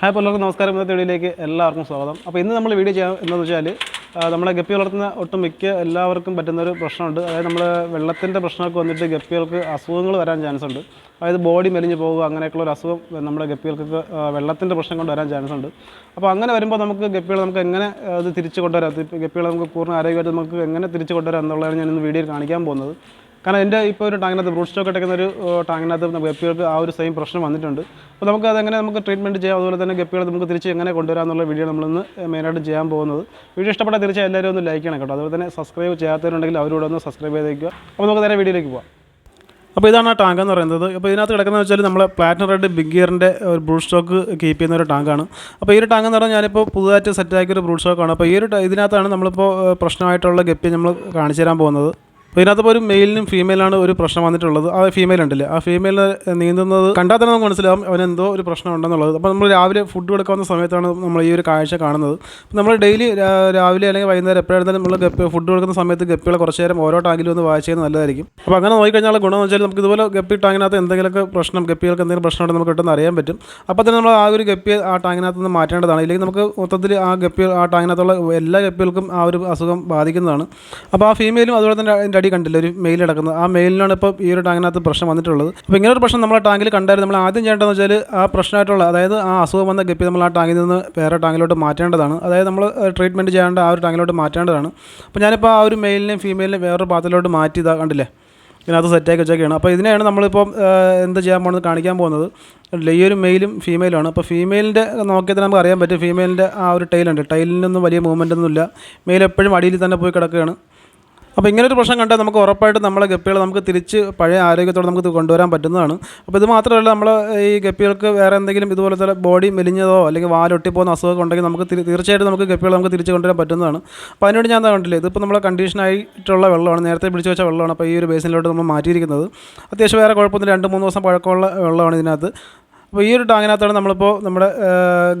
Hi എല്ലാവർക്കും നമസ്കാരം ഇന്നത്തെ വീഡിയോയിലേക്ക് എല്ലാവർക്കും സ്വാഗതം. അപ്പോൾ ഇന്ന് നമ്മൾ വീഡിയോ ചെയ്യാൻ എന്താണെന്ന് വെച്ചാൽ നമ്മളെ ഗപ്പി വളർത്തുന്ന ഒട്ടും മിക്ക എല്ലാവർക്കും പറ്റുന്ന ഒരു പ്രശ്നമുണ്ട്. അതായത് നമ്മൾ വെള്ളത്തിന്റെ പ്രശ്നമൊക്കെ വന്നിട്ട് ഗപ്പികൾക്ക് അസുഖങ്ങൾ വരാൻ ചാൻസ് ഉണ്ട്. അതായത് ബോഡി മെലിഞ്ഞ് പോകുക അങ്ങനെയൊക്കെയുള്ള ഒരു അസുഖം നമ്മുടെ ഗപ്പികൾക്കൊക്കെ വെള്ളത്തിന്റെ പ്രശ്നം കൊണ്ട് വരാൻ ചാൻസ് ഉണ്ട്. അപ്പോൾ അങ്ങനെ വരുമ്പോൾ നമുക്ക് ഗപ്പികൾ നമുക്ക് എങ്ങനെ അത് തിരിച്ചു കൊണ്ടുവരാം? ഗപ്പികൾ നമുക്ക് പൂർണ ആരോഗ്യമായിട്ട് നമുക്ക് എങ്ങനെ തിരിച്ചു കൊണ്ടുവരാം എന്നുള്ളതാണ് ഞാൻ ഇന്ന് വീഡിയോയിൽ കാണിക്കാൻ പോകുന്നത്. കാരണം എന്റെ ഇപ്പോൾ ഒരു ടാങ്ങിനകത്ത് ബ്രൂട്ട് സ്റ്റോക്ക് ഇട്ടേക്കുന്ന ഒരു ടാങ്കിനകത്ത് ഗപ്പികൾക്ക് ആ ഒരു സെയിം പ്രശ്നം വന്നിട്ടുണ്ട്. അപ്പോൾ നമുക്ക് അതെങ്ങനെ നമുക്ക് ട്രീറ്റ്മെന്റ് ചെയ്യാം? അതുപോലെ തന്നെ ഗപ്പികളെ നമുക്ക് തിരിച്ച് എങ്ങനെ കൊണ്ടുവരാം എന്നുള്ള വീഡിയോ നമ്മളിന്ന് മെയിനായിട്ട് ചെയ്യാൻ പോകുന്നത്. വീഡിയോ ഇഷ്ടപ്പെട്ടാൽ തീർച്ചയായും എല്ലാവരും ഒന്ന് ലൈക്ക് ചെയ്യണം കേട്ടോ. അതുപോലെ തന്നെ സബ്സ്ക്രൈബ് ചെയ്യാത്തവരുണ്ടെങ്കിൽ അവരോട് ഒന്ന് സബ്സ്ക്രൈബ് ചെയ്തേക്കുക അപ്പോൾ നമുക്ക് നേരെ വീഡിയോയിലേക്ക് പോകാം അപ്പോൾ ഇതാണ് ആ ടാങ്ക് എന്ന് പറയുന്നത്. അപ്പോൾ ഇതിനകത്ത് കിടക്കുന്നത് വെച്ചാൽ നമ്മൾ പ്ലാറ്റിനം റെഡ് ബിഗ് ഗിയറിന്റെ ഒരു ബ്രൂഡ് സ്റ്റോക്ക് കീപ്പ് ചെയ്യുന്ന ഒരു ടാങ്കാണ്. അപ്പോൾ ഈ ഒരു ടാങ്ക് എന്ന് പറഞ്ഞാൽ ഞാനിപ്പോൾ പുതുതായിട്ട് സെറ്റാക്കിയ ഒരു ബ്രൂട്ട് സ്റ്റോക്കാണ്. അപ്പോൾ ഈ ഒരു ഇതിനകത്താണ് നമ്മളിപ്പോൾ പ്രശ്നമായിട്ടുള്ള ഗപ്പി നമ്മൾ കാണിച്ചു തരാൻ പോകുന്നത്. അപ്പോൾ ഇതിനകത്തിപ്പോൾ ഒരു മെയിലിനും ഫീമെയിലാണ് ഒരു പ്രശ്നം വന്നിട്ടുള്ളത്. ആ ഫീമെയിൽ ഉണ്ടല്ലേ? ആ ഫീമെയിൽ നീന്തുന്നത് കണ്ടാൽ തന്നെ നമുക്ക് മനസ്സിലാവും അവനെന്തോ ഒരു പ്രശ്നം ഉണ്ടെന്നുള്ളത് അപ്പോൾ നമ്മൾ രാവിലെ ഫുഡ് കൊടുക്കാവുന്ന സമയത്താണ് നമ്മൾ ഈ ഒരു കാഴ്ച കാണുന്നത്. നമ്മൾ ഡെയിലി രാവിലെ അല്ലെങ്കിൽ വൈകുന്നേരം എപ്പോഴായിരുന്നാലും നമ്മൾ ഗപ്പി ഫുഡ് കൊടുക്കുന്ന സമയത്ത് ഗപ്പികളെ കുറച്ച് നേരം ഓരോ ടാങ്കിലും ഒന്ന് വായിച്ച് ചെയ്യുന്നത് നല്ലതായിരിക്കും. അപ്പോൾ അങ്ങനെ നോക്കിക്കഴിഞ്ഞാൽ ഗുണമെന്ന് വെച്ചാൽ നമുക്ക് ഇതുപോലെ ഗപ്പി ടാങ്കിനകത്ത് എന്തെങ്കിലുമൊക്കെ പ്രശ്നം ഗപ്പികൾക്ക് എന്തെങ്കിലും പ്രശ്നം ഉണ്ടെന്ന് നമുക്ക് പെട്ടെന്ന് അറിയാൻ പറ്റും. അപ്പോൾ തന്നെ നമ്മൾ ആ ഒരു ഗപ്പി ആ ടാങ്കിനകത്ത് നിന്ന് മാറ്റേണ്ടതാണ്. ഇല്ലെങ്കിൽ നമുക്ക് മൊത്തത്തിൽ ആ ഗപ്പി ആ ടാങ്കിനകത്തുള്ള എല്ലാ ഗപ്പികൾക്കും ആ ഒരു അസുഖം ബാധിക്കുന്നതാണ്. അപ്പോൾ ആ ഫീമെയിലും അതുപോലെ തന്നെ അടി കണ്ടില്ല. ഒരു മെയിൽ കിടക്കുന്നത് ആ മെയിലിനാണ് ഇപ്പോൾ ഈ ഒരു ടാങ്കിനകത്ത് പ്രശ്നം വന്നിട്ടുള്ളത്. അപ്പോൾ ഇങ്ങനെ ഒരു പ്രശ്നം നമ്മളെ ടാങ്കിൽ കണ്ടായിരുന്നു. നമ്മൾ ആദ്യം ചെയ്യേണ്ടതെന്ന് വെച്ചാൽ ആ പ്രശ്നമായിട്ടുള്ള അതായത് ആ അസുഖം വന്ന ഗപ്പി നമ്മൾ ആ ടാങ്കിൽ നിന്ന് വേറെ ടാങ്കിലോട്ട് മാറ്റേണ്ടതാണ്. അതായത് നമ്മൾ ട്രീറ്റ്മെന്റ് ചെയ്യേണ്ട ആ ഒരു ടാങ്കിലോട്ട് മാറ്റേണ്ടതാണ്. അപ്പോൾ ഞാനിപ്പോൾ ആ ഒരു മെയിലിനെയും ഫീമെയിലിനെയും വേറൊരു പാത്രത്തിലോട്ട് മാറ്റി ഇതാ കണ്ടില്ലേ? ഇതിനകത്ത് സെറ്റാക്കി വെച്ചൊക്കെയാണ് അപ്പോൾ ഇതിനെയാണ് നമ്മളിപ്പോൾ എന്ത് ചെയ്യാൻ പോകുന്നത് കാണിക്കാൻ പോകുന്നത്? ഈ ഒരു മെയിലും ഫീമെയിലാണ് അപ്പോൾ ഫീമെയിലിന്റെ നോക്കിയാൽ നമുക്ക് അറിയാൻ പറ്റും. ഫീമെയിലിന്റെ ആ ഒരു ടൈലുണ്ട് ടൈലിനൊന്നും വലിയ മൂവ്മെന്റ് ഒന്നുമില്ല. മെയിൽ എപ്പോഴും അടിയിൽ തന്നെ പോയി കിടക്കുകയാണ്. അപ്പോൾ ഇങ്ങനെ ഒരു പ്രശ്നം കണ്ടാൽ നമുക്ക് ഉറപ്പായിട്ട് നമ്മളെ ഗപ്പികളെ നമുക്ക് തിരിച്ച് പഴയ ആരോഗ്യത്തോടെ നമുക്ക് കൊണ്ടുവരാൻ പറ്റുന്നതാണ്. അപ്പോൾ ഇത് മാത്രമല്ല നമ്മൾ ഈ ഗപ്പികൾക്ക് വേറെ എന്തെങ്കിലും ഇതുപോലത്തെ ബോഡി മെലിഞ്ഞതോ അല്ലെങ്കിൽ വാലൊട്ടി പോകുന്ന അസുഖമൊക്കെ ഉണ്ടെങ്കിൽ നമുക്ക് തീർച്ചയായിട്ടും നമുക്ക് ഗപ്പികളെ നമുക്ക് തിരിച്ച് കൊണ്ടുവരാൻ പറ്റുന്നതാണ്. അപ്പോൾ അതിനോട് ഞാൻ എന്താ കണ്ടില്ല ഇതിപ്പോൾ നമ്മളെ കണ്ടീഷനായിട്ടുള്ള വെള്ളമാണ് നേരത്തെ പിടിച്ച് വെച്ച വെള്ളമാണ് അപ്പോൾ ഈ ഒരു ബേസിനിലോട്ട് നമ്മൾ മാറ്റിയിരിക്കുന്നത്. അത്യാവശ്യം വേറെ കുഴപ്പമൊന്നും രണ്ട് മൂന്ന് ദിവസം പഴക്കമുള്ള വെള്ളമാണ് ഇതിനകത്ത്. അപ്പോൾ ഈ ഒരു ടാങ്ങിനകത്താണ് നമ്മളിപ്പോൾ നമ്മുടെ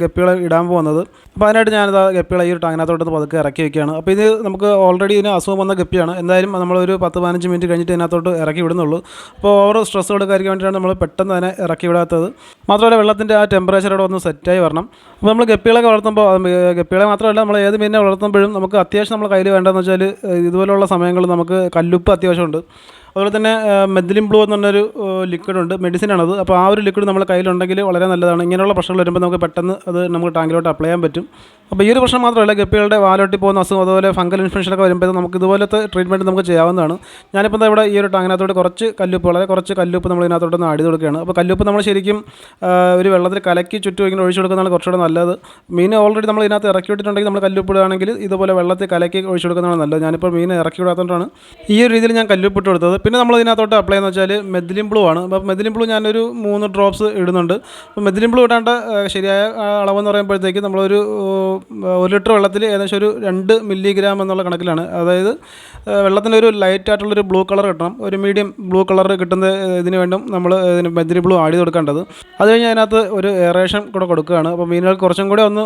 ഗപ്പികളെ ഇടാൻ പോകുന്നത്. അപ്പോൾ അതിനായിട്ട് ഞാനിത് ഗപ്പികളെ ഈ ഒരു ടാങ്ങിനകത്തോട്ട് പതുക്കെ ഇറക്കി വയ്ക്കുകയാണ് അപ്പോൾ ഇത് നമുക്ക് ഓൾറെഡി ഇതിന് അസുഖം വന്ന ഗപ്പിയാണ്. എന്തായാലും നമ്മളൊരു പത്ത് പതിനഞ്ച് മിനിറ്റ് കഴിഞ്ഞിട്ട് ഇതിനകത്തോട്ട് ഇറക്കി വിടുന്നുള്ളൂ. അപ്പോൾ ഓവർ സ്ട്രെസ് കൊടുക്കാതിരിക്കാൻ വേണ്ടിയിട്ടാണ് നമ്മൾ പെട്ടെന്ന് തന്നെ ഇറക്കി വിടാത്തത്. മാത്രമല്ല വെള്ളത്തിന്റെ ആ ടെമ്പറേച്ചർ അവിടെ ഒന്ന് സെറ്റായി വരണം. അപ്പോൾ നമ്മൾ ഗപ്പികളൊക്കെ വളർത്തുമ്പോൾ ഗപ്പികളെ മാത്രമല്ല നമ്മൾ ഏത് മീനിനെ വളർത്തുമ്പോഴും നമുക്ക് അത്യാവശ്യം നമ്മൾ കയ്യിൽ വേണ്ടതെന്ന് വെച്ചാൽ ഇതുപോലുള്ള സമയങ്ങളിൽ നമുക്ക് കല്ലുപ്പ് അത്യാവശ്യമുണ്ട്. അതുപോലെ തന്നെ മെദ്ലിൻ ബ്ലൂ എന്ന് പറഞ്ഞൊരു ലിക്വിഡ് ഉണ്ട്. മെഡിസിനാണത് അപ്പോൾ ആ ഒരു ലിക്വിഡ് നമ്മുടെ കയ്യിലുണ്ടെങ്കിൽ വളരെ നല്ലതാണ്. ഇങ്ങനെയുള്ള പ്രശ്നങ്ങൾ വരുമ്പോൾ നമുക്ക് പെട്ടെന്ന് അത് നമുക്ക് ടാങ്കിലോട്ട് അപ്ലൈ ചെയ്യാൻ പറ്റും. അപ്പോൾ ഈ ഒരു പ്രശ്നം മാത്രമല്ല ഗപ്പികളുടെ വാലോട്ടി പോകുന്ന അസുഖം അതുപോലെ ഫംഗൽ ഇൻഫെക്ഷനൊക്കെ വരുമ്പോൾ നമുക്ക് ഇതുപോലത്തെ ട്രീറ്റ്മെന്റ് നമുക്ക് ചെയ്യാവുന്നതാണ്. ഞാനിപ്പോൾ ഇവിടെ ഈ ഒരു ടാങ്കിനകത്തോട്ട് കുറച്ച് കല്ലുപ്പ് വളരെ കുറച്ച് കല്ലുപ്പ് നമ്മൾ ഇതിനകത്തോട്ട് ആടി കൊടുക്കുകയാണ്. അപ്പോൾ കല്ലുപ്പ് നമ്മൾ ശരിക്കും ഒരു വെള്ളത്തിൽ കലക്കി ചുറ്റും ഇങ്ങനെ ഒഴിച്ചു കൊടുക്കുന്നതാണ് കുറച്ചുകൂടെ നല്ലത്. മീൻ ഓൾറെഡി നമ്മൾ ഇതിനകത്ത് ഇറക്കി വിട്ടിട്ടുണ്ടെങ്കിൽ നമ്മൾ കല്ലുപ്പ് ഇടുകയാണെങ്കിൽ ഇതുപോലെ വെള്ളത്തിൽ കലക്കി ഒഴിച്ചു കൊടുക്കുന്നതാണ് നല്ലത്. ഞാനിപ്പോൾ മീൻ ഇറക്കി വിടാത്തതുകൊണ്ടാണ് ഈ ഒരു രീതിയിൽ ഞാൻ കല്ലുപ്പ് ഇട്ട് കൊടുത്തത്. പിന്നെ നമ്മൾ ഇതിനകത്തോട്ട് അപ്ലൈ എന്ന് വെച്ചാൽ മെദ്ലിൻ ബ്ലൂ ആണ്. അപ്പോൾ മെദ്ലിൻ ബ്ലൂ ഞാനൊരു മൂന്ന് ഡ്രോപ്സ് ഇടുന്നുണ്ട്. അപ്പോൾ മെദ്ലിൻ ബ്ലൂ ഇടാണ്ട് ശരിയായ അളവെന്ന് പറയുമ്പോഴത്തേക്ക് നമ്മളൊരു ഒരു ലിറ്റർ വെള്ളത്തിൽ ഏകദേശം ഒരു രണ്ട് മില്ലിഗ്രാം എന്നുള്ള കണക്കിലാണ്. അതായത് വെള്ളത്തിനൊരു ഒരു ലൈറ്റ് ആയിട്ടുള്ളൊരു ബ്ലൂ കളർ കിട്ടണം. ഒരു മീഡിയം ബ്ലൂ കളർ കിട്ടുന്ന ഇതിന് വേണ്ടും നമ്മൾ ഇതിന് മെദ്രി ബ്ലൂ ആഡ് ചെയ്ത് കൊടുക്കേണ്ടത് അത് കഴിഞ്ഞ് അതിനകത്ത് ഒരു എയറേഷൻ കൂടെ കൊടുക്കുകയാണ്. അപ്പോൾ മീനുകൾക്ക് കുറച്ചും കൂടെ ഒന്ന്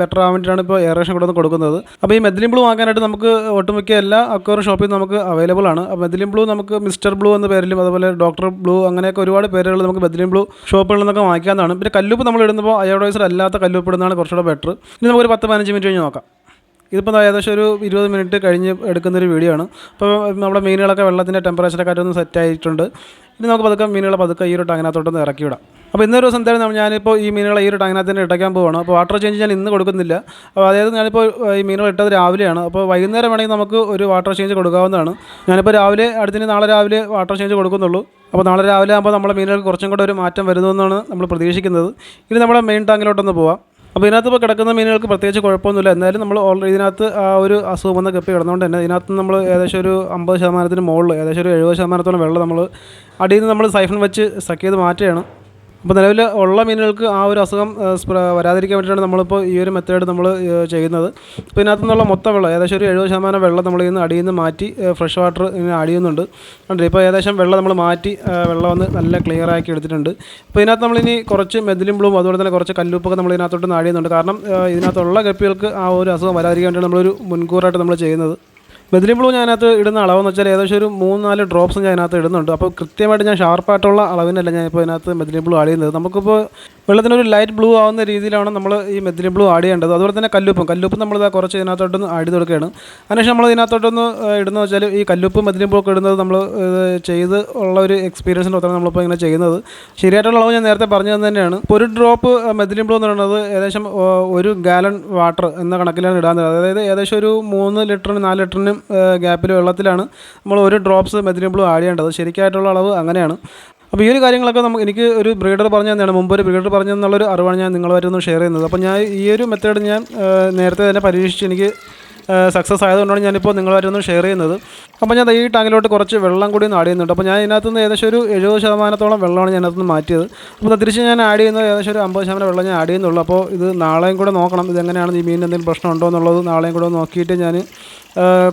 ബെറ്റർ ആവാൻ വേണ്ടിയിട്ടാണ് ഇപ്പോൾ എയറേഷൻ കൂടെ ഒന്ന് കൊടുക്കുന്നത്. അപ്പോൾ ഈ മെദ്ലിൻ ബ്ലൂ വാങ്ങാനായിട്ട് നമുക്ക് ഒട്ടുമിക്ക എല്ലാ അക്വർ ഷോപ്പിൽ നമുക്ക് അവൈലബിൾ ആണ്. അപ്പോൾ മെദ്ലിൻ ബ്ലൂ നമുക്ക് മിസ്റ്റർ ബ്ലൂ എന്ന പേരിലും അതുപോലെ ഡോക്ടർ ബ്ലൂ അങ്ങനെയൊക്കെ ഒരുപാട് പേരുകൾ നമുക്ക് ബദ്രീൻ ബ്ലൂ ഷോപ്പുകളിൽ നിന്നൊക്കെ വാങ്ങിക്കാവുന്നതാണ്. പിന്നെ കല്ലുപ്പ് നമ്മൾ ഇടുമ്പോൾ അയോഡൈസർ അല്ലാത്ത കല്ലുപ്പ് ഇടുന്നതാണ് കുറച്ചുകൂടെ ബെറ്റർ ഇനി നമുക്കൊരു പത്ത് പതിനഞ്ച് മിനിറ്റ് കഴിഞ്ഞ് നോക്കാം. ഇതിപ്പോൾ ഏകദേശം ഒരു ഇരുപത് മിനിറ്റ് കഴിഞ്ഞ് എടുക്കുന്നൊരു വീഡിയോ ആണ്. അപ്പോൾ നമ്മുടെ മീനുകളൊക്കെ വെള്ളത്തിന്റെ ടെമ്പറേച്ചറൊക്കെ ആയിട്ടൊന്ന് സെറ്റ് ആയിട്ടുണ്ട്. ഇനി നമുക്ക് പതുക്കെ മീനുകളെ പതുക്കെ ഈ ഒരു ടാങ്ങിനകത്തോട്ടൊന്ന് ഇറക്കി വിടാം. അപ്പോൾ ഇന്നൊരു ദിവസം എന്തായാലും ഞാനിപ്പോൾ ഈ മീനുകളെ ഈ ഒരു ടാങ്ങിനകത്ത് തന്നെ ഇട്ടയ്ക്കാൻ പോവാണ്. അപ്പോൾ വാട്ടർ ചേഞ്ച് ഞാൻ ഇന്ന് കൊടുക്കുന്നില്ല. അപ്പോൾ അതായത് ഞാനിപ്പോൾ ഈ മീനുകൾ ഇട്ടത് രാവിലെയാണ്. അപ്പോൾ വൈകുന്നേരം വേണമെങ്കിൽ നമുക്ക് ഒരു വാട്ടർ ചേഞ്ച് കൊടുക്കാവുന്നതാണ്. ഞാനിപ്പോൾ രാവിലെ അടുത്തിന് നാളെ രാവിലെ വാട്ടർ ചേഞ്ച് കൊടുക്കുന്നുള്ളൂ. അപ്പോൾ നാളെ രാവിലെ ആകുമ്പോൾ നമ്മുടെ മീനുകൾക്ക് കുറച്ചും കൂടെ ഒരു മാറ്റം വരുന്നതെന്നാണ് നമ്മൾ പ്രതീക്ഷിക്കുന്നത്. ഇനി നമ്മുടെ മെയിൻ ടാങ്കിലോട്ടൊന്ന് പോവാം. അപ്പോൾ ഇതിനകത്ത് ഇപ്പോൾ കിടക്കുന്ന മീനുകൾക്ക് പ്രത്യേകിച്ച് കുഴപ്പമൊന്നുമില്ല. എന്നാലും നമ്മൾ ഓൾറെഡി ഇതിനകത്ത് ആ ഒരു അസുഖം വന്ന കെപ്പി കിടന്നുകൊണ്ട് തന്നെ ഇതിനകത്ത് നമ്മൾ ഏകദേശം ഒരു അമ്പത് ശതമാനത്തിന് മുകളിൽ ഏകദേശം ഒരു എഴുപത് ശതമാനത്തോളം വെള്ളം നമ്മൾ അടിയിൽ നിന്ന് നമ്മൾ സൈഫൺ വെച്ച് സക്ക് ചെയ്ത് മാറ്റുകയാണ്. അപ്പോൾ നിലവിൽ ഉള്ള മീനുകൾക്ക് ആ ഒരു അസുഖം വരാതിരിക്കാൻ വേണ്ടിയിട്ടാണ് നമ്മളിപ്പോൾ ഈ ഒരു മെത്തേഡ് നമ്മൾ ചെയ്യുന്നത്. അപ്പോൾ ഇതിനകത്തു നിന്നുള്ള മൊത്തം വെള്ളം ഏകദേശം ഒരു എഴുപത് ശതമാനം വെള്ളം നമ്മൾ ഇന്ന് അടിയിൽ നിന്ന് മാറ്റി ഫ്രഷ് വാട്ടർ ഇങ്ങനെ ആഡ് ചെയ്യുന്നുണ്ട്. കണ്ടില്ലേ? ഇപ്പോൾ ഏകദേശം വെള്ളം നമ്മൾ മാറ്റി വെള്ളം ഒന്ന് നല്ല ക്ലിയർ ആക്കി എടുത്തിട്ടുണ്ട്. അപ്പോൾ ഇതിനകത്ത് നമ്മളിനി കുറച്ച് മെതിലും ബ്ലൂം അതുപോലെ തന്നെ കുറച്ച് കല്ലുപ്പൊക്കെ നമ്മൾ ഇതിനകത്തോട്ട് ആഡ് ചെയ്യുന്നുണ്ട്. കാരണം ഇതിനകത്തുള്ള ഗപ്പികൾക്ക് ആ ഒരു അസുഖം വരാതിരിക്കാൻ വേണ്ടിയാണ് നമ്മളൊരു മുൻകൂറായിട്ട് നമ്മൾ ചെയ്യുന്നത്. മെതിലി ബ്ലൂ ഞാൻ അതിനകത്ത് ഇടുന്ന അളവെന്ന് വെച്ചാൽ ഏകദേശം ഒരു മൂന്ന് നാല് ഡ്രോപ്സ് ഞാൻ അതിനകത്ത് ഇടുന്നുണ്ട്. അപ്പോൾ കൃത്യമായിട്ട് ഞാൻ ഷാർപ്പായിട്ടുള്ള അളവിനല്ല ഞാൻ ഇപ്പോൾ അതിനകത്ത് മെതിലി ബ്ലൂ ആഡ് ചെയ്യുന്നത്. നമുക്കിപ്പോൾ വെള്ളത്തിനൊരു ലൈറ്റ് ബ്ലൂ ആവുന്ന രീതിയിലാണ് നമ്മൾ ഈ മെതിലി ബ്ലൂ ആഡ് ചെയ്യേണ്ടത്. അതുപോലെ തന്നെ കല്ലുപ്പും. കല്ലുപ്പും നമ്മൾ ഇതാ കുറച്ച് ഇതിനകത്തോട്ടൊന്ന് ആഡ് ചെയ്ത് കൊടുക്കുകയാണ്. അതിനുശേഷം നമ്മൾ ഇതിനകത്തോട്ടൊന്ന് ഇടുന്നത് വെച്ചാൽ ഈ കല്ലുപ്പും മെതിലി ബ്ലൂ ഒക്കെ ഇടുന്നത് നമ്മൾ ചെയ്ത് ഉള്ള ഒരു എക്സ്പീരിയൻസിന്റെ ഒത്താണ് നമ്മളിപ്പോൾ ഇങ്ങനെ ചെയ്യുന്നത്. ശരിയായിട്ടുള്ള അളവ് ഞാൻ നേരത്തെ പറഞ്ഞു തന്നെ തന്നെയാണ്. ഇപ്പോൾ ഒരു ഡ്രോപ്പ് മെതിലി ബ്ലൂ എന്ന് പറയുന്നത് ഏകദേശം ഒരു ഗാലൺ വാട്ടർ എന്ന കണക്കിലാണ് ഇടാൻ അതായത് ഏകദേശം ഒരു മൂന്ന് ലിറ്ററിന് നാല് ലിറ്ററിനും ഗ്യാപ്പിൽ വെള്ളത്തിലാണ്. നമ്മൾ ഒരു ഡ്രോപ്സ് മെതിലി ബ്ലൂ ആഡ് ചെയ്യേണ്ടത്. ശരിക്കായിട്ടുള്ള അളവ് അങ്ങനെയാണ്. അപ്പോൾ ഈ ഒരു കാര്യങ്ങളൊക്കെ നമുക്ക് എനിക്ക് ഒരു ബ്രീഡർ പറഞ്ഞു തന്നെയാണ്. മുമ്പ് ഒരു ബ്രീഡർ പറഞ്ഞു എന്നുള്ളൊരു അറിവാണ് ഞാൻ നിങ്ങളുമായിട്ട് ഒന്ന് ഷെയർ ചെയ്യുന്നത്. അപ്പോൾ ഞാൻ ഈ ഒരു മെത്തേഡ് ഞാൻ നേരത്തെ തന്നെ പരീക്ഷിച്ച് എനിക്ക് സക്സസ് ആയതുകൊണ്ടാണ് ഞാനിപ്പോൾ നിങ്ങളുമായിട്ടൊന്ന് ഷെയർ ചെയ്യുന്നത്. അപ്പോൾ ഞാൻ ഈ ടാങ്കിലോട്ട് കുറച്ച് വെള്ളം കൂടി ഒന്ന് ആഡ് ചെയ്യുന്നുണ്ട്. അപ്പോൾ ഞാൻ ഇതിനകത്ത് നിന്ന് ഏകദേശം ഒരു എഴുപത് ശതമാനത്തോളം വെള്ളമാണ് ഞാൻ അതിനകത്ത് നിന്ന് മാറ്റിയത് അപ്പോൾ തിരിച്ച് ഞാൻ ആഡ് ചെയ്യുന്നത് ഏകദേശം ഒരു അമ്പത് ശതമാനം വെള്ളം ഞാൻ ആഡ് ചെയ്യുന്നുള്ളൂ. അപ്പോൾ ഇത് നാളെയും കൂടെ നോക്കണം. ഇതെങ്ങനെയാണ് ഈ മീനിന് എന്തെങ്കിലും പ്രശ്നം ഉണ്ടോ എന്നുള്ളത് നാളെയും കൂടെ നോക്കിയിട്ട് ഞാൻ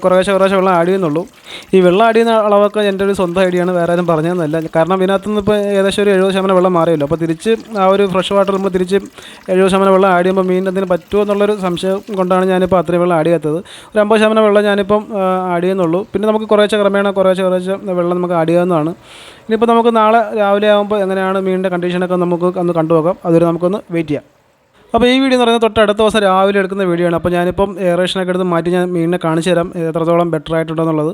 കുറേശ്ശെ കുറേശ്ശെ വെള്ളം ആഡ് ചെയ്യുന്നുള്ളൂ. ഈ വെള്ളം ആഡ് ചെയ്യുന്ന അളവൊക്കെ എന്റെ ഒരു സ്വന്തം ഐഡിയാണ് വേറെ ആരും പറഞ്ഞതെന്നല്ല. കാരണം ഇതിനകത്ത് നിന്ന് ഇപ്പോൾ ഏകദേശം ഒരു എഴുപത് ശതമാനം വെള്ളം മാറിയല്ലോ. അപ്പോൾ തിരിച്ച് ആ ഒരു ഫ്രഷ് വാട്ടർ നമ്മൾ തിരിച്ച് എഴുപത് ശതമാനം വെള്ളം ആഡ് ചെയ്യുമ്പോൾ മീനിന്റെ എന്തെങ്കിലും പറ്റുമോ എന്നുള്ളൊരു സംശയം കൊണ്ടാണ് ഞാനിപ്പോൾ അത്രയും വെള്ളം ആഡ് ചെയ്യാത്തത്. ഒരു അമ്പത് ശതമാനം വെള്ളം ഞാനിപ്പം ആഡ് ചെയ്യുന്നുള്ളൂ. പിന്നെ നമുക്ക് കുറേശ്ശെ ക്രമേണ കുറേശ്ശെ കുറേശ്ശെ വെള്ളം നമുക്ക് ആഡ് ചെയ്യാവുന്നതാണ്. ഇനിയിപ്പോൾ നമുക്ക് നാളെ രാവിലെ ആകുമ്പോൾ എങ്ങനെയാണ് മീനിന്റെ കണ്ടീഷനൊക്കെ നമുക്ക് ഒന്ന് കണ്ടുപോകാം. അതുവരെ നമുക്കൊന്ന് വെയിറ്റ് ചെയ്യാം. അപ്പോൾ ഈ വീഡിയോ എന്ന് പറയുന്നത് തൊട്ട് അടുത്ത ദിവസം രാവിലെ എടുക്കുന്ന വീഡിയോ ആണ്. അപ്പോൾ ഞാനിപ്പം എയറേഷനൊക്കെ എടുത്ത് മാറ്റി ഞാൻ മീനിനെ കാണിച്ചു തരാം. എത്രത്തോളം ബെറ്റർ ആയിട്ടുണ്ടെന്നുള്ളത്.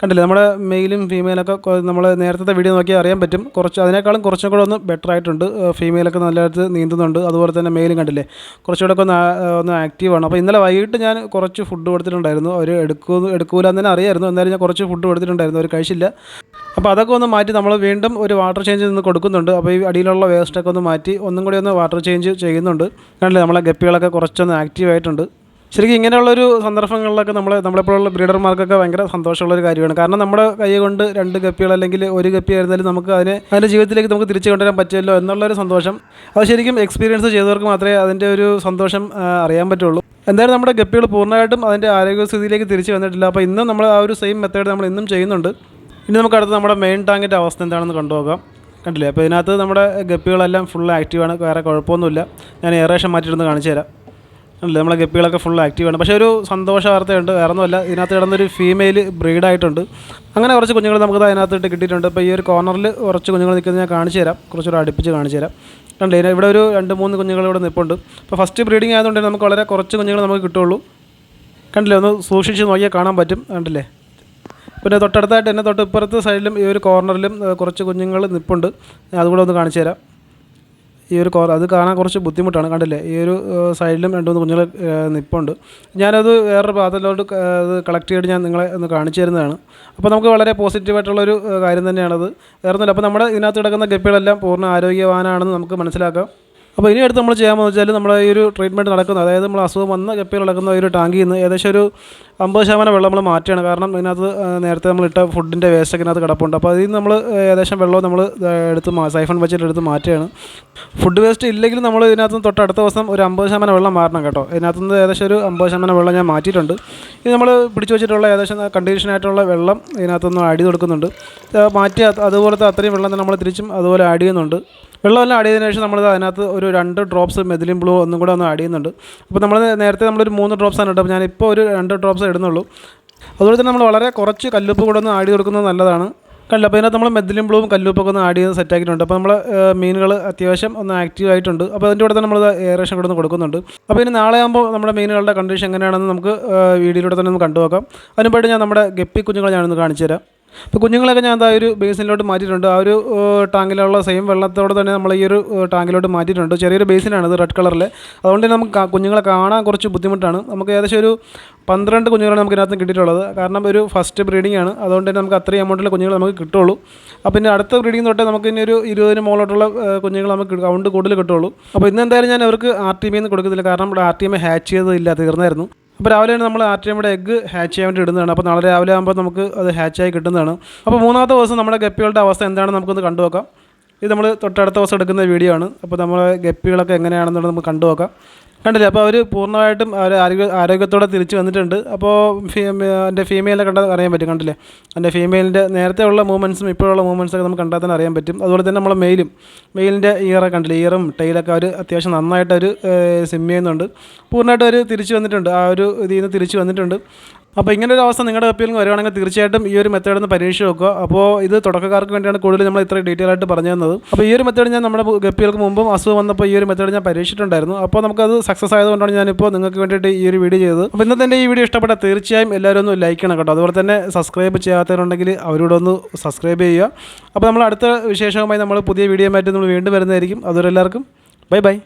കണ്ടില്ലേ? നമ്മുടെ മെയിലും ഫീമെയിലൊക്കെ നമ്മൾ നേരത്തെ വീഡിയോ നോക്കിയാൽ അറിയാൻ പറ്റും. കുറച്ച് അതിനേക്കാളും കുറച്ചും കൂടെ ഒന്ന് ബെറ്റർ ആയിട്ടുണ്ട്. ഫീമെയിലൊക്കെ നല്ലതായിട്ട് നീന്തുന്നുണ്ട്. അതുപോലെ തന്നെ മെയിലും കണ്ടില്ലേ? കുറച്ചുകൂടെ ഒക്കെ ഒന്ന് ഒന്ന് ആക്റ്റീവാണ് അപ്പോൾ ഇന്നലെ വൈകിട്ട് ഞാൻ കുറച്ച് ഫുഡ് കൊടുത്തിട്ടുണ്ടായിരുന്നു. അവർ എടുക്കൂ എടുക്കൂല എന്ന് തന്നെ അറിയായിരുന്നു. എന്നാലും ഞാൻ കുറച്ച് ഫുഡ് കൊടുത്തിട്ടുണ്ടായിരുന്നു. അവർ കഴിച്ചില്ല. അപ്പോൾ അതൊക്കെ ഒന്ന് മാറ്റി നമ്മൾ വീണ്ടും ഒരു വാട്ടർ ചേഞ്ച് നിന്ന് കൊടുക്കുന്നുണ്ട്. അപ്പോൾ ഈ അടിയിലുള്ള വേസ്റ്റൊക്കെ ഒന്ന് മാറ്റി ഒന്നും കൂടി ഒന്ന് വാട്ടർ ചേഞ്ച് ചെയ്യുന്നുണ്ട്. കണ്ടില്ലേ നമ്മളെ ഗപ്പികളൊക്കെ കുറച്ചൊന്ന് ആക്റ്റീവായിട്ടുണ്ട് ശരിക്കും ഇങ്ങനെയുള്ളൊരു സന്ദർഭങ്ങളിലൊക്കെ നമ്മൾ നമ്മളെപ്പോലുള്ള ബ്രീഡർമാർക്കൊക്കെ ഭയങ്കര സന്തോഷമുള്ളൊരു കാര്യമാണ്. കാരണം നമ്മുടെ കൈ കൊണ്ട് രണ്ട് ഗപ്പികൾ അല്ലെങ്കിൽ ഒരു ഗപ്പി ആയിരുന്നാലും നമുക്ക് അതിനെ അതിന്റെ ജീവിതത്തിലേക്ക് നമുക്ക് തിരിച്ചു കൊണ്ടുവരാൻ പറ്റുമല്ലോ എന്നുള്ളൊരു സന്തോഷം. അത് ശരിക്കും എക്സ്പീരിയൻസ് ചെയ്തവർക്ക് മാത്രമേ അതിന്റെ ഒരു സന്തോഷം അറിയാൻ പറ്റുള്ളൂ. എന്തായാലും നമ്മുടെ ഗപ്പികൾ പൂർണമായിട്ടും അതിന്റെ ആരോഗ്യസ്ഥിതിയിലേക്ക് തിരിച്ചു വന്നിട്ടില്ല. അപ്പോൾ ഇന്നും നമ്മൾ ആ ഒരു സെയിം മെത്തേഡ് നമ്മൾ ഇന്നും ചെയ്യുന്നുണ്ട്. ഇനി നമുക്ക് അടുത്ത് നമ്മുടെ മെയിൻ ടാങ്കിന്റെ അവസ്ഥ എന്താണെന്ന് കണ്ടുപോകാം കണ്ടില്ലേ? അപ്പോൾ ഇതിനകത്ത് നമ്മുടെ ഗപ്പികളെല്ലാം ഫുൾ ആക്റ്റീവാണ് വേറെ കുഴപ്പമൊന്നുമില്ല. ഞാൻ എയറേഷൻ മാറ്റിയിട്ടൊന്ന് കാണിച്ചു തരാം. അല്ലേ നമ്മളെ ഗപ്പികളൊക്കെ ഫുൾ ആക്റ്റീവാണ് പക്ഷേ ഒരു സന്തോഷ വാർത്തയുണ്ട്. വേറെ ഒന്നുമല്ല ഇതിനകത്ത് കിടന്നൊരു ഫീമെയിൽ ബ്രീഡായിട്ടുണ്ട് അങ്ങനെ കുറച്ച് കുഞ്ഞുങ്ങൾ നമുക്ക് അതിനകത്തിട്ട് കിട്ടിയിട്ടുണ്ട്. ഇപ്പോൾ ഈ ഒരു കോർണറിൽ കുറച്ച് കുഞ്ഞുങ്ങൾ നിൽക്കുന്നത് ഞാൻ കാണിച്ചു തരാം. കുറച്ചുകൂടെ അടുപ്പിച്ച് കാണിച്ചു തരാം. കണ്ടില്ലേ? ഇവിടെ ഒരു രണ്ട് മൂന്ന് കുഞ്ഞുങ്ങൾ ഇവിടെ നിൽപ്പുണ്ട് അപ്പോൾ ഫസ്റ്റ് ബ്രീഡിംഗ് ആയതുകൊണ്ട് നമുക്ക് വളരെ കുറച്ച് കുഞ്ഞുങ്ങൾ നമുക്ക് കിട്ടുള്ളൂ കണ്ടില്ലേ? ഒന്ന് സൂക്ഷിച്ച് നോക്കിയാൽ കാണാൻ പറ്റും. കണ്ടില്ലേ? പിന്നെ തൊട്ടടുത്തായിട്ട് എന്നെ തൊട്ട് ഇപ്പുറത്തെ സൈഡിലും ഈ ഒരു കോർണറിലും കുറച്ച് കുഞ്ഞുങ്ങൾ നിപ്പുണ്ട്. അതുകൂടെ ഒന്ന് കാണിച്ചു തരാം. ഈ ഒരു കോർ അത് കാണാൻ കുറച്ച് ബുദ്ധിമുട്ടാണ് കണ്ടില്ലേ? ഈ ഒരു സൈഡിലും രണ്ട് മൂന്ന് കുഞ്ഞുങ്ങൾ നിപ്പുണ്ട്. ഞാനത് വേറൊരു പാത്രത്തിലോട്ട് അത് കളക്ട് ചെയ്തിട്ട് ഞാൻ നിങ്ങളെ ഒന്ന് കാണിച്ചു തരുന്നതാണ്. അപ്പോൾ നമുക്ക് വളരെ പോസിറ്റീവായിട്ടുള്ളൊരു കാര്യം തന്നെയാണത്. വേറെ ഒന്നുമില്ല അപ്പോൾ നമ്മുടെ ഇതിനകത്ത് കിടക്കുന്ന ഗപ്പികളെല്ലാം പൂർണ ആരോഗ്യവാനാണെന്ന് നമുക്ക് മനസ്സിലാക്കാം. അപ്പോൾ ഇനി അടുത്ത് നമ്മൾ ചെയ്യാമെന്ന് വെച്ചാൽ നമ്മൾ ഈ ഒരു ട്രീറ്റ്മെന്റ് നടക്കുന്നത് അതായത് നമ്മൾ അസുഖം വന്ന കപ്പയിൽ നടക്കുന്ന ഒരു ടാങ്കിൽ നിന്ന് ഏകദേശം ഒരു അമ്പത് ശതമാനം വെള്ളം നമ്മൾ മാറ്റുകയാണ്. കാരണം ഇതിനകത്ത് നേരത്തെ നമ്മൾ ഇട്ട ഫുഡിന്റെ വേസ്റ്റൊക്കെ ഇതിനകത്ത് കിടപ്പുണ്ട്. അപ്പോൾ അതിൽ നമ്മൾ ഏകദേശം വെള്ളം നമ്മൾ എടുത്ത് സൈഫൺ വെച്ചിട്ട് എടുത്ത് മാറ്റുകയാണ്. ഫുഡ് വേസ്റ്റ് ഇല്ലെങ്കിലും നമ്മൾ ഇതിനകത്ത് തൊട്ട് അടുത്ത ദിവസം ഒരു അമ്പത് ശതമാനം വെള്ളം മാറണം കേട്ടോ. ഇതിനകത്ത് നിന്ന് ഏകദേശം ഒരു അമ്പത് ശതമാനം വെള്ളം ഞാൻ മാറ്റിയിട്ടുണ്ട്. ഇത് നമ്മൾ പിടിച്ചു വെച്ചിട്ടുള്ള ഏകദേശം കണ്ടീഷനായിട്ടുള്ള വെള്ളം ഇതിനകത്തുനിന്ന് ആഡ് ചെയ്ത് കൊടുക്കുന്നുണ്ട്. മാറ്റി അത് അതുപോലത്തെ അത്രയും വെള്ളം തന്നെ നമ്മൾ തിരിച്ചും അതുപോലെ ആഡ് ചെയ്യുന്നുണ്ട്. വെള്ളമെല്ലാം ആഡ് ചെയ്തതിനു ശേഷം നമ്മൾ അതിനകത്ത് ഒരു രണ്ട് ഡ്രോപ്സ് മെതിലിൻ ബ്ലൂ ഒന്നും കൂടെ ഒന്ന് ആഡ് ചെയ്യുന്നുണ്ട്. അപ്പോൾ നമ്മൾ നേരത്തെ നമ്മളൊരു മൂന്ന് ഡ്രോപ്സ് ആണ് ഇട്ടത് അപ്പോൾ ഞാനിപ്പോൾ ഒരു രണ്ട് ഡ്രോപ്സ് ഇടുന്നുള്ളൂ. അതുപോലെ തന്നെ നമ്മൾ വളരെ കുറച്ച് കല്ലുപ്പ് കൂടെ ഒന്ന് ആഡ് കൊടുക്കുന്നത് നല്ലതാണ്. കല്ല അപ്പോൾ ഇതിനകത്ത് നമ്മൾ മെതിലിൻ ബ്ലൂവും കല്ലുപ്പൊക്കെ ഒന്ന് ആഡ് ചെയ്ത് സെറ്റ് ആക്കിയിട്ടുണ്ട്. അപ്പോൾ നമ്മൾ മീനുകൾ അത്യാവശ്യം ഒന്ന് ആക്റ്റീവ് ആയിട്ടുണ്ട്. അപ്പോൾ അതിന്റെ കൂടെ തന്നെ നമ്മൾ ഏറേഷൻ കൂടെ ഒന്ന് കൊടുക്കുന്നുണ്ട്. അപ്പോൾ ഇനി നാളെ ആകുമ്പോൾ നമ്മുടെ മീനുകളുടെ കണ്ടീഷൻ എങ്ങനെയാണെന്ന് നമുക്ക് വീഡിയോയിലൂടെ തന്നെ ഒന്ന് കണ്ടുനോക്കാം. അതിനുമ്പോയിട്ട് ഞാൻ നമ്മുടെ ഗപ്പി കുഞ്ഞുങ്ങളെ ഞാനൊന്ന് കാണിച്ചു തരാം ഇപ്പോൾ കുഞ്ഞുങ്ങളൊക്കെ ഞാൻ എന്താ ഒരു ബേസിനിലോട്ട് മാറ്റിയിട്ടുണ്ട്. ആ ഒരു ടാങ്കിലുള്ള സെയിം വെള്ളത്തോടെ തന്നെ നമ്മൾ ഈ ഒരു ടാങ്കിലോട്ട് മാറ്റിയിട്ടുണ്ട്. ചെറിയൊരു ബേസിനാണ് ഇത് റെഡ് കളറിൽ അതുകൊണ്ട് തന്നെ നമുക്ക് കുഞ്ഞുങ്ങളെ കാണാൻ കുറച്ച് ബുദ്ധിമുട്ടാണ്. നമുക്ക് ഏകദേശം ഒരു പന്ത്രണ്ട് കുഞ്ഞുങ്ങളെ നമുക്ക് ഇതിനകത്ത് കിട്ടിയിട്ടുള്ളത്. കാരണം ഒരു ഫസ്റ്റ് ബ്രീഡിംഗ് ആണ്. അതുകൊണ്ട് തന്നെ നമുക്ക് അത്രയും എമൗണ്ടിലെ കുഞ്ഞുങ്ങൾ നമുക്ക് കിട്ടുള്ളൂ. അപ്പോൾ പിന്നെ അടുത്ത ബ്രീഡിംഗ് തൊട്ടേ നമുക്ക് ഇനി ഒരു ഇരുപതിന് മുകളിലോട്ടുള്ള കുഞ്ഞുങ്ങൾ നമുക്ക് കൗണ്ട് കൂടുതൽ കിട്ടുള്ളൂ. അപ്പോൾ ഇന്ന് എന്തായാലും ഞാൻ അവർക്ക് ആർ ടി എമ്മിൽ നിന്ന് കൊടുക്കത്തില്ല. കാരണം ഇവിടെ ആർ ടി എം ഹാച്ച് ചെയ്തതില്ല തീർന്നായിരുന്നു. അപ്പോൾ രാവിലെയാണ് നമ്മൾ ആർ ടി എഗ്ഗ് ഹാച്ച് ചെയ്യാൻ വേണ്ടി ഇടുന്നതാണ്. അപ്പോൾ നാളെ രാവിലെ ആകുമ്പോൾ നമുക്ക് അത് ഹാച്ചായി കിട്ടുന്നതാണ്. അപ്പോൾ മൂന്നാമത്തെ ദിവസം നമ്മുടെ ഗപ്പികളുടെ അവസ്ഥ എന്താണെന്ന് നമുക്കൊന്ന് കണ്ടു നോക്കാം. ഇത് നമ്മൾ തൊട്ടടുത്ത ദിവസം എടുക്കുന്ന വീഡിയോ ആണ്. അപ്പോൾ നമ്മളെ ഗപ്പികളൊക്കെ എങ്ങനെയാണെന്നുള്ളത് നമുക്ക് കണ്ടുനോക്കാം കണ്ടില്ലേ? അപ്പോൾ അവർ പൂർണമായിട്ടും അവർ ആരോഗ്യ ആരോഗ്യത്തോടെ തിരിച്ച് വന്നിട്ടുണ്ട്. അപ്പോൾ എന്റെ ഫീമെയിലെ കണ്ടാൽ അറിയാൻ പറ്റും കണ്ടില്ലേ? എന്റെ ഫീമെയിലിന്റെ നേരത്തെ ഉള്ള മൂവ്മെന്റ്സും ഇപ്പോഴുള്ള മൂവ്മെന്റ്സൊക്കെ നമുക്ക് കണ്ടാൽ തന്നെ അറിയാൻ പറ്റും. അതുപോലെ തന്നെ നമ്മൾ മെയിലും മെയിലിന്റെ ഇയറൊക്കെ കണ്ടില്ലേ? ഇയറും ടൈലൊക്കെ അവർ അത്യാവശ്യം നന്നായിട്ട് അവർ സിം ചെയ്യുന്നുണ്ട്. പൂർണമായിട്ട് അവർ തിരിച്ച് വന്നിട്ടുണ്ട്. ആ ഒരു ഇതിൽ നിന്ന് തിരിച്ച് വന്നിട്ടുണ്ട്. അപ്പോൾ ഇങ്ങനെ ഒരു അവസ്ഥ നിങ്ങളുടെ ഗപ്പിയിൽ വരുവാണെങ്കിൽ തീർച്ചയായിട്ടും ഈ ഒരു മെത്തേഡ് ഒന്ന് പരീക്ഷിച്ച് നോക്കുക. അപ്പോൾ ഇത് തുടക്കക്കാർക്ക് വേണ്ടിയാണ് കൂടുതൽ നമ്മൾ ഇത്ര ഡീറ്റെയിൽ ആയിട്ട് പറഞ്ഞു തന്നത്. അപ്പോൾ ഈ ഒരു മെത്തേഡ് ഞാൻ നമ്മുടെ ഗപ്പികൾക്ക് മുമ്പും അസുഖം വന്നപ്പോൾ ഈ ഒരു മെത്തേഡ് ഞാൻ പരീക്ഷിച്ചിട്ടുണ്ടായിരുന്നു. അപ്പോൾ നമുക്കത് സക്സസ് ആയതുകൊണ്ടാണ് ഞാനിപ്പോൾ നിങ്ങൾക്ക് വേണ്ടിയിട്ട് ഈ ഒരു വീഡിയോ ചെയ്തത്. അപ്പോൾ ഇന്നത്തെ ഈ വീഡിയോ ഇഷ്ടപ്പെട്ടാൽ തീർച്ചയായും എല്ലാവരും ഒന്ന് ലൈക്ക് ചെയ്യണം കേട്ടോ. അതുപോലെ തന്നെ സബ്സ്ക്രൈബ് ചെയ്യാത്തവരുണ്ടെങ്കിൽ അവരോട് ഒന്ന് സബ്സ്ക്രൈബ് ചെയ്യുക. അപ്പോൾ നമ്മൾ അടുത്ത വിശേഷവുമായി നമ്മൾ പുതിയ വീഡിയോ ആയിട്ട് നമ്മൾ വീണ്ടും വരുന്നതായിരിക്കും. അതുവരെ എല്ലാവർക്കും ബൈ ബൈ